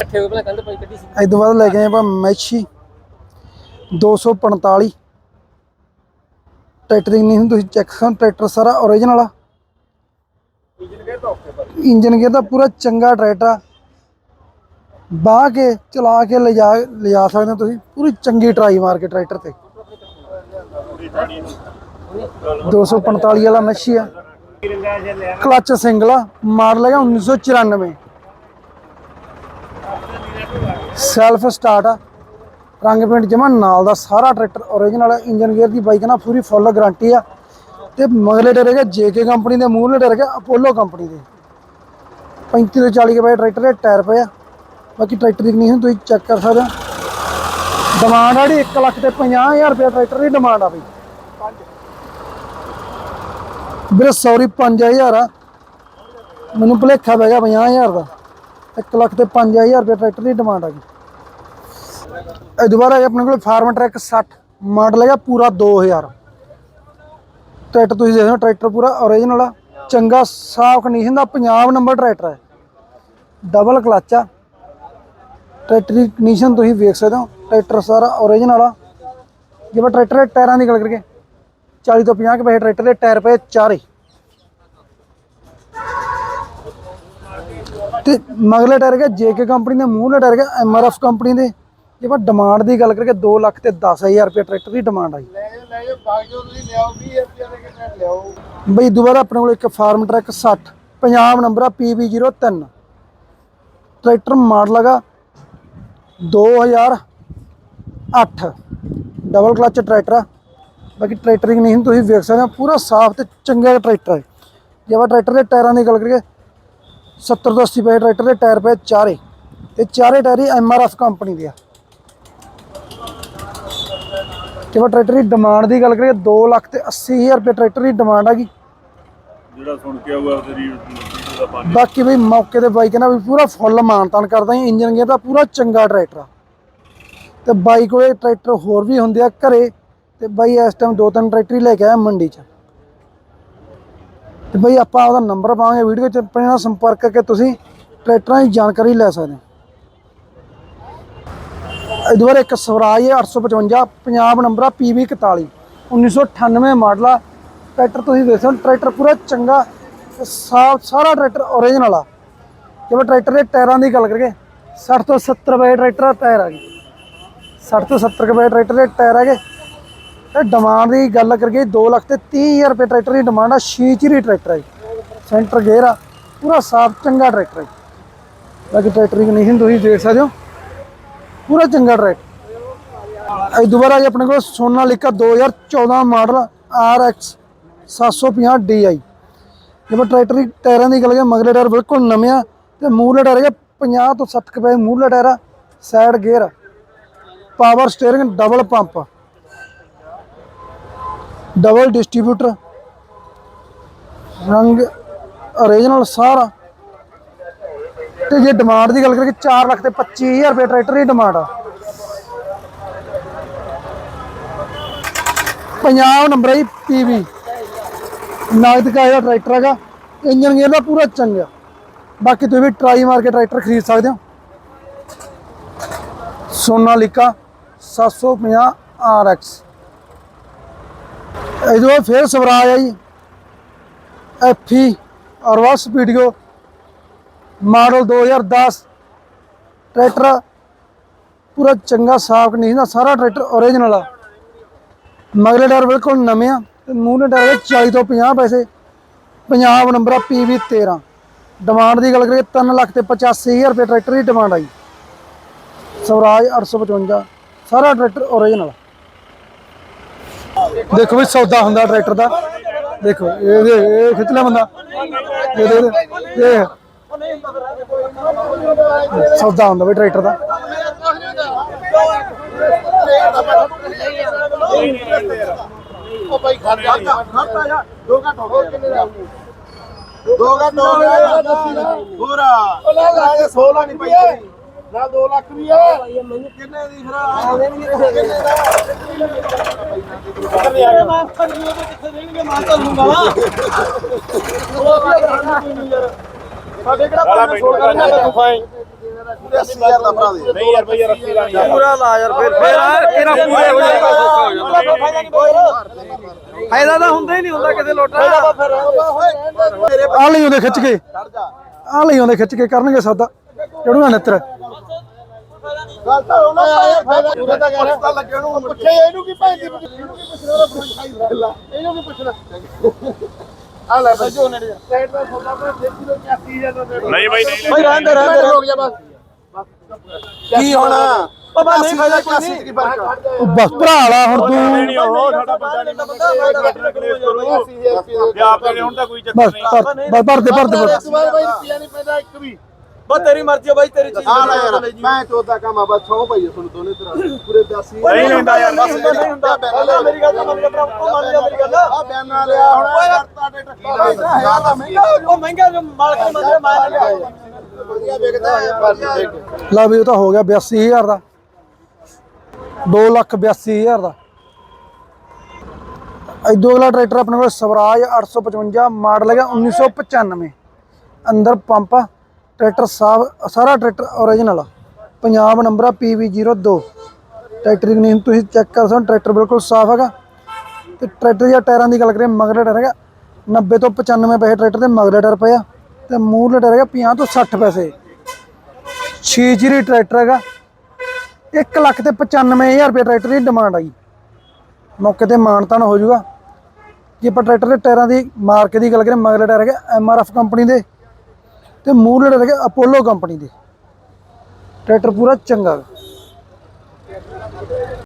ਇਕੱਠੇ ਹੋਏ ਪਹਿਲਾਂ ਕੰਧ ਪਾਈ ਕੱਢੀ ਸੀ। ਇਸ ਤੋਂ ਬਾਅਦ ਲੈ ਕੇ ਆਏ ਆਪਾਂ ਮੈਸ਼ੀ। 245 ਟਰੈਕਟਰ ਨਹੀਂ ਤੁਸੀਂ ਚੈੱਕ ਕਰੋ ਟਰੈਕਟਰ ਸਾਰਾ ਓਰੀਜਨਲ ਆ। ਇੰਜਨ ਗੇਅਰ ਦਾ ਪੂਰਾ। ਚੰਗਾ ਟਰੈਕਟਰ ਆ। ਬਾਹ ਕੇ ਚਲਾ ਕੇ ਲਿਜਾ ਲਿਜਾ ਸਕਦੇ ਹੋ ਤੁਸੀਂ। ਪੂਰੀ ਚੰਗੀ ਟਰਾਈ ਮਾਰ ਕੇ ਟਰੈਕਟਰ ਤੇ। 245 ਵਾਲਾ ਮੈਸ਼ੀ ਆ। ਕਲੱਚ ਸਿੰਗਲ ਆ ਮਾਡਲ ਹੈਗਾ 1994 ਸੈਲਫ ਸਟਾਰਟ ਆ। ਰੰਗ ਪੇਂਟ ਜਮਾ ਨਾਲ ਦਾ ਸਾਰਾ ਟਰੈਕਟਰ ਓਰੀਜਨਲ ਇੰਜਨ ਗੇਅਰ ਦੀ ਬਾਈਕ ਨਾਲ ਪੂਰੀ ਫੁੱਲ ਗਾਰੰਟੀ ਆ। ਤੇ ਮਗਲੇ ਟਾਇਰ ਹੈਗੇ ਜੇਕੇ ਕੰਪਨੀ ਦੇ ਮੂਹਰੇ ਟਾਇਰ ਹੈਗੇ ਅਪੋਲੋ ਕੰਪਨੀ ਦੇ। 35 ਤੋਂ 40 ਕੇ ਬਾਈ ਟਰੈਕਟਰ ਦੇ ਟਾਇਰ ਪਏ ਆ। ਬਾਕੀ ਟਰੈਕਟਰ ਦੀ ਕੰਡੀਸ਼ਨ ਤੁਸੀਂ ਚੈੱਕ ਕਰ ਸਕਦੇ ਹੋ। ਡਿਮਾਂਡ ਆ ਜਿਹੜੀ 1 ਲੱਖ ਤੇ 50000 ਰੁਪਏ ਟਰੈਕਟਰ ਦੀ ਡਿਮਾਂਡ ਆ ਬਈ। ਵੀਰੇ ਸੌਰੀ 5000 ਆ। ਮੈਨੂੰ ਭੁਲੇਖਾ ਪੈ ਗਿਆ 50000 ਦਾ। 1 ਲੱਖ ਤੇ 5000 ਰੁਪਏ ਟਰੈਕਟਰ ਦੀ ਡਿਮਾਂਡ ਆ ਗਈ। ਇਹ ਦੁਬਾਰਾ ਹੈ ਆਪਣੇ ਕੋਲ ਫਾਰਮ ਟਰੈਕ 60 ਮਾਡਲ ਹੈਗਾ ਪੂਰਾ 2000 ਟਰੈਕਟਰ ਤੁਸੀਂ ਦੇਖੋ, ਟਰੈਕਟਰ ਪੂਰਾ ਓਰੀਜਨਲ ਆ। ਚੰਗਾ, ਸਾਫ਼ ਕੰਡੀਸ਼ਨ ਦਾ ਪੰਜਾਬ ਨੰਬਰ ਟਰੈਕਟਰ ਹੈ। ਡਬਲ ਕਲਚ ਆ। ਟਰੈਕਟਰ ਦੀ ਕੰਡੀਸ਼ਨ ਤੁਸੀਂ ਵੇਖ ਸਕਦੇ ਹੋ, ਟਰੈਕਟਰ ਸਾਰਾ ਓਰੀਜਨਲ ਆ। ਜੇ ਆਪਾਂ ਟਰੈਕਟਰ ਦੇ ਟਾਇਰਾਂ ਦੀ ਗੱਲ ਕਰੀਏ 40 ਤੋਂ 50 ਕੇ ਪੈਸੇ ਟਰੈਕਟਰ ਦੇ ਟਾਇਰ ਪਏ ਚਾਰੇ। ਤੇ ਮਗਲੇ ਟਾਇਰ ਹੈਗੇ ਜੇਕੇ ਕੰਪਨੀ ਦੇ ਮੂਹਰੇ ਟਾਇਰ ਹੈਗੇ ਐਮਆਰਐਫ ਕੰਪਨੀ ਦੇ। ਜੇ ਆਪਾਂ ਡਿਮਾਂਡ ਦੀ ਗੱਲ ਕਰੀਏ 2 ਲੱਖ ਤੇ 10000 ਰੁਪਏ ਟਰੈਕਟਰ ਦੀ ਡਿਮਾਂਡ ਆਈ ਲੈ ਜਾਓ ਬਾਗਜੋ ਤੁਸੀਂ ਲਿਆਓ 20 ਰੁਪਏ ਦੇ ਕਿੰਨੇ ਲਿਆਓ? ਬਈ ਦੁਬਾਰਾ ਆਪਣੇ ਕੋਲ ਇੱਕ ਫਾਰਮ ਟਰੈਕ 60 ਪੰਜਾਬ ਨੰਬਰ ਆ PB03 ਟਰੈਕਟਰ ਮਾਡਲ ਹੈਗਾ 2008 ਡਬਲ ਕਲਚ ਟਰੈਕਟਰ ਆ। ਬਾਕੀ ਟਰੈਕਟਰ ਦੀ ਨਹੀਂ ਤੁਸੀਂ ਵੇਖ ਸਕਦੇ ਹੋ ਪੂਰਾ ਸਾਫ਼ ਤੇ ਚੰਗਾ ਟਰੈਕਟਰ ਹੈ ਜੇ ਆਪਾਂ ਟਰੈਕਟਰ ਦੇ ਟਾਇਰਾਂ ਦੀ ਗੱਲ ਕਰੀਏ 70 ਤੋਂ 80 ਪਏ ਟਰੈਕਟਰ ਦੇ ਟਾਇਰ ਪਏ ਚਾਰੇ। ਤੇ ਚਾਰੇ ਟਾਇਰ ਹੀ ਐਮਆਰਐਫ ਕੰਪਨੀ ਦੇ ਆ। ਜੇ ਟਰੈਕਟਰ ਦੀ ਡਿਮਾਂਡ ਦੀ ਗੱਲ ਕਰੀਏ 2 ਲੱਖ ਤੇ 80000 ਰੁਪਏ ਟਰੈਕਟਰ ਦੀ ਡਿਮਾਂਡ ਹੈਗੀ ਜਿਹੜਾ ਸੁਣ ਕੇ ਆਊਗਾ ਤੇਰੀ ਵੀਡੀਓ ਦਾ ਪਾਣੀ ਬਾਕੀ ਵੀ ਮੌਕੇ ਤੇ ਬਾਈਕ ਨਾਲ ਵੀ ਪੂਰਾ ਫੁੱਲ ਮਾਨਤਾਨ ਕਰਦਾ ਹੀ ਇੰਜਨ ਗੇਅਰ ਦਾ ਪੂਰਾ ਚੰਗਾ ਟਰੈਕਟਰ ਆ। ਤੇ ਬਾਈਕ ਕੋਲੇ ਟਰੈਕਟਰ ਹੋਰ ਵੀ ਹੁੰਦੇ ਆ ਘਰੇ ਤੇ ਬਾਈ ਇਸ ਟਾਈਮ ਦੋ ਤਿੰਨ ਟਰੈਕਟਰ ਹੀ ਲੈ ਕੇ ਆਇਆ ਮੰਡੀ 'ਚ। ਤੇ ਬਾਈ ਆਪਾਂ ਉਹਦਾ ਨੰਬਰ ਪਾਵਾਂਗੇ ਵੀਡੀਓ 'ਚ ਆਪਣੇ ਨਾਲ ਸੰਪਰਕ ਕਰਕੇ ਤੁਸੀਂ ਟਰੈਕਟਰਾਂ ਦੀ ਜਾਣਕਾਰੀ ਲੈ ਸਕਦੇ ਹੋ। ਇਹਦੇ ਬਾਰੇ ਇੱਕ ਸਵਰਾਜ ਹੈ 855 ਪੰਜਾਬ ਨੰਬਰ ਆ PB 41 1998 ਮਾਡਲ ਆ। ਟਰੈਕਟਰ ਤੁਸੀਂ ਦੇਖ ਸਕਦੇ ਹੋ, ਟਰੈਕਟਰ ਪੂਰਾ ਚੰਗਾ, ਸਾਫ਼, ਸਾਰਾ ਟਰੈਕਟਰ ਓਰੀਜਨਲ ਆ। ਜਿਵੇਂ ਟਰੈਕਟਰ ਦੇ ਟਾਇਰਾਂ ਦੀ ਗੱਲ ਕਰੀਏ 60 ਤੋਂ 70 ਰੁਪਏ ਟਰੈਕਟਰ ਦਾ ਟਾਇਰ ਆ ਗਏ 60 ਤੋਂ 70 ਰੁਪਏ ਟਰੈਕਟਰ ਦੇ ਟਾਇਰ ਹੈਗੇ। ਤੇ ਡਿਮਾਂਡ ਦੀ ਗੱਲ ਕਰੀਏ 2 ਲੱਖ ਤੇ 30000 ਰੁਪਏ ਟਰੈਕਟਰ ਦੀ ਡਿਮਾਂਡ ਆ ਸ਼ੀਚਰੀ ਟਰੈਕਟਰ ਹੈ ਸੈਂਟਰ ਗੇਅਰ ਆ, ਪੂਰਾ ਸਾਫ਼, ਚੰਗਾ ਟਰੈਕਟਰ ਹੈ ਬਾਕੀ ਟਰੈਕਟਰ ਦੀ ਕੰਡੀਸ਼ਨ ਤੁਸੀਂ ਦੇਖ ਸਕਦੇ ਹੋ। ਪੂਰਾ ਚੰਗਾ ਟਰੈਕ ਇਹ ਦੁਬਾਰਾ ਜੀ ਆਪਣੇ ਕੋਲ ਸੋਨਾਲੀਕਾ 2014 ਮਾਡਲ RX 750 DI ਜਿਵੇਂ ਟਰੈਕਟਰ ਟਾਇਰਾਂ ਦੀ ਗੱਲ ਕਰੀਏ ਮਗਲੇ ਟਾਇਰ ਬਿਲਕੁਲ ਨਵੇਂ ਆ ਤੇ ਮੂਹਰੇ ਟਾਇਰ ਹੈਗੇ 50 ਤੋਂ 60 ਕੁ ਪੈਸੇ ਮੂਹਰੇ ਟਾਇਰ ਆ side gear power steering double pump double distributor ਰੰਗ ਓਰੀਜਨਲ ਸਾਰਾ। ਤੇ ਜੇ ਡਿਮਾਂਡ ਦੀ ਗੱਲ ਕਰੀਏ 4 ਲੱਖ ਤੇ 25000 ਰੁਪਏ ਟਰੈਕਟਰ ਦੀ ਡਿਮਾਂਡ ਆ। ਪੰਜਾਬ ਨੰਬਰ ਹੈ ਪੀਵੀ ਨਾਗਦ ਕਾ ਇਹਦਾ ਟਰੈਕਟਰ ਹੈਗਾ ਇੰਜਨ ਗੇਅਰ ਦਾ ਪੂਰਾ ਚੰਗਾ। ਬਾਕੀ ਤੁਸੀਂ ਵੀ ਟਰਾਈ ਮਾਰ ਕੇ ਟਰੈਕਟਰ ਖਰੀਦ ਸਕਦੇ ਹੋ। ਸੋਨਾਲੀਕਾ 750 RX ਇਹਦੇ ਬਾਅਦ ਫਿਰ ਸਵਰਾਜ ਆ ਜੀ ਐਫੀ ਅਰਵਾ ਸਪੀਡੀਓ ਮਾਡਲ 2010 ਟਰੈਕਟਰ ਪੂਰਾ ਚੰਗਾ, ਸਾਫ਼ ਨਹੀਂ ਦਾ ਸਾਰਾ ਟਰੈਕਟਰ ਓਰੀਜਨਲ ਆ। ਮਗਲੇ ਟਾਇਰ ਬਿਲਕੁਲ ਨਵੇਂ ਆ, ਤੇ ਮੂਹਰੇ ਟਾਇਰ 40 ਤੋਂ 50 ਪੈਸੇ ਪੰਜਾਬ ਨੰਬਰ ਆ PV 13 ਡਿਮਾਂਡ ਦੀ ਗੱਲ ਕਰੀਏ 3 ਲੱਖ ਤੇ 85000 ਰੁਪਏ ਟਰੈਕਟਰ ਦੀ ਡਿਮਾਂਡ ਆਈ। ਸਵਰਾਜ 855 ਸਾਰਾ ਟਰੈਕਟਰ ਓਰੀਜਨਲ ਦੇਖੋ ਵੀ ਸੌਦਾ ਹੁੰਦਾ ਟਰੈਕਟਰ ਦਾ। ਦੇਖੋ, ਇਹ ਇਹ ਖਿੱਚ ਲਿਆ ਬੰਦਾ। ਇਹ ਇਹ ਸੌਦਾ ਹੁੰਦਾ ਵੀ ਟਰੈਕਟਰ ਦਾ। ਉਹ ਭਾਈ ਖੜ ਜਾ ਖੜਤਾ ਜਾ ਦੋ ਘੰਟ ਹੋ ਕਿੰਨੇ ਦਾ ਦੋ ਘੰਟ ਹੋ ਗਏ ਪੂਰਾ ਉਹ ਲੈ ਲੈ 16 ਨਹੀਂ ਪਈ ਨਾ 2 ਲੱਖ ਵੀ ਹੈ ਕਿੰਨੇ ਦੀ ਫਿਰ ਆਉਂਦੇ ਨਹੀਂ ਕਿੰਨੇ ਦਾ ਕਿੰਨੇ ਆ ਗਿਆ ਕਿੱਥੇ ਦੇਣਗੇ ਮਾਂ ਤੁਹਾਨੂੰ ਸਾਡੇ ਕਿਹੜਾ 500 ਕਰਨਾ ਤੂੰ ਫਾਈ 80000 ਦਾ ਭਰਾ ਦੇ ਨਹੀਂ ਯਾਰ ਬਈ ਯਾਰ 80 ਦਾ ਨਹੀਂ ਪੂਰਾ ਲਾ ਯਾਰ ਫਿਰ ਫਿਰ ਕਿਹੜਾ ਪੂਰੇ ਹੋ ਜਾਏਗਾ ਸੌਖਾ ਹੋ ਜਾਂਦਾ ਫਾਇਦਾ ਤਾਂ ਹੁੰਦਾ ਹੀ ਨਹੀਂ ਹੁੰਦਾ ਕਿਸੇ ਲੋਟਾ ਆ ਲਈ ਉਹਦੇ ਖਿੱਚ ਕੇ। ਆ ਲਈ ਉਹਦੇ ਖਿੱਚ ਕੇ ਕਰਨਗੇ ਸੌਦਾ। ਚੜੂਗਾ ਨਿੱਤਰ? ਗੱਲ ਤਾਂ ਉਹਨਾਂ ਦਾ ਫਾਇਦਾ ਪੂਰਾ ਤਾਂ ਕਰ ਪਤਾ ਲੱਗਿਆ ਨੂੰ ਪੁੱਛੇ ਇਹਨੂੰ ਕੀ ਭੈਣ ਦੀ ਇਹਨੂੰ ਕੀ ਪੁੱਛਣਾ? ਇਹਨੂੰ ਕੀ ਪੁੱਛਣਾ। ਆ ਲੈ ਬਈ। ਜੋ ਨੇ ਸਾਈਡ ਦਾ ਸੌਦਾ ਪਰ ਦੇਖੀ ਲੋ 80000 ਦਾ ਰੇਟ ਨਹੀਂ ਬਈ ਨਹੀਂ ਬਈ ਰਹਿਣ ਦੇ ਰਹਿਣ ਦੇ ਰੁਕ ਜਾ ਬਸ ਕੀ ਹੋਣਾ ਬਾਬਾ ਨਹੀਂ ਫਾਇਦਾ ਕੋਈ ਨਹੀਂ ਉਹ ਬਸ ਭਰਾ ਲਾ ਹੁਣ ਤੂੰ। ਨਹੀਂ ਉਹ ਸਾਡਾ ਬੰਦਾ ਨਹੀਂ ਮੰਨਦਾ ਕਲੇਸ਼ ਕਰੋ ਜੇ। ਆਪੇ ਨੇ ਹੁਣ ਤਾਂ ਕੋਈ ਚੱਕਰ ਬਸ ਨਹੀਂ। ਬਸ ਭਰ ਦੇ ਭਰ ਦੇ ਭਰ ਇਸ ਵਾਰ ਬਈ ਰੁਪਿਆ ਨਹੀਂ ਪੈਂਦਾ ਇੱਕ ਵੀ। ਬਸ ਤੇਰੀ ਮਰਜ਼ੀ ਆ ਬਾਈ ਤੇਰੀ ਚੀਜ਼ ਆ ਲੈ ਯਾਰ ਮੈਂ ਚੋਦਾ ਕੰਮ ਆ ਬਸ ਸੌ ਭਾਈ ਤੁਹਾਨੂੰ ਦੋਨੇ ਤਰ੍ਹਾਂ ਪੂਰੇ 82 ਨਹੀਂ ਲੈਂਦਾ ਯਾਰ, ਬਸ ਨਹੀਂ ਹੁੰਦਾ, ਹੁੰਦਾ। ਮੇਰੀ ਗੱਲ ਤਾਂ ਮੰਨ ਲਿਆ ਭਰਾ, ਉਹ ਮੰਨ ਲਿਆ ਮੇਰੀ ਗੱਲ। ਆ ਬਿਆਨ ਲਿਆ ਹੁਣ ਕਰਤਾ ਤਾਂ ਮਹਿੰਗਾ ਉਹ ਮਹਿੰਗਾ ਜੋ ਮਾਲਕ ਨੂੰ ਮੰਨਿਆ ਮੈਂ ਨਹੀਂ ਲਿਆ। ਵਧੀਆ ਵਿਕਦਾ ਦੇਖ ਲਾ ਵੀ ਉਹ ਤਾਂ ਹੋ ਗਿਆ 82000 ਦਾ। 2 ਲੱਖ 82000 ਦਾ। ਇਦੋਂ ਅਗਲਾ ਟਰੈਕਟਰ ਆਪਣੇ ਕੋਲ ਸਵਰਾਜ 855 ਮਾਡਲ ਹੈਗਾ 1995 ਅੰਦਰ ਪੰਪ ਟਰੈਕਟਰ ਸਾਫ਼ ਸਾਰਾ ਟਰੈਕਟਰ ਓਰੀਜਨਲ ਆ। ਪੰਜਾਬ ਨੰਬਰ ਆ PV02 ਟਰੈਕਟਰ ਦੀ ਕੰਡੀਸ਼ਨ ਤੁਸੀਂ ਚੈੱਕ ਕਰ ਸਕਦੇ ਟਰੈਕਟਰ ਬਿਲਕੁਲ ਸਾਫ਼ ਹੈਗਾ। ਤੇ ਟਰੈਕਟਰ ਜਾਂ ਟਾਇਰਾਂ ਦੀ ਗੱਲ ਕਰੀਏ ਮਗਰ ਟਾਇਰ ਹੈਗਾ। 90 ਤੋਂ 95 ਪੈਸੇ ਟਰੈਕਟਰ ਦੇ ਮਗਲੇ ਟਾਇਰ ਪਿਆ ਆ। ਤੇ ਮੂਹਰਲੇ ਟਾਇਰ ਹੈਗਾ 50 ਤੋਂ 60 ਪੈਸੇ। 6 ਜੀਰੀ ਟਰੈਕਟਰ ਹੈਗਾ। 1 ਲੱਖ ਤੇ 95000 ਰੁਪਏ ਟਰੈਕਟਰ ਦੀ ਡਿਮਾਂਡ ਆਈ। ਮੌਕੇ ਤੇ ਮਾਨਤਾਨ ਹੋ ਜਾਊਗਾ। ਜੇ ਆਪਾਂ ਟਰੈਕਟਰ ਦੇ ਟਾਇਰਾਂ ਦੀ ਮਾਰਕੇ ਦੀ ਗੱਲ ਕਰੀਏ ਮਗਲੇ ਟਾਇਰ ਹੈਗੇ ਐਮਆਰਐਫ ਕੰਪਨੀ ਦੇ। ਤੇ ਮੂਲ ਜਿਹੜਾ ਹੈਗੇ ਅਪੋਲੋ ਕੰਪਨੀ ਦੇ। ਟਰੈਕਟਰ ਪੂਰਾ ਚੰਗਾ।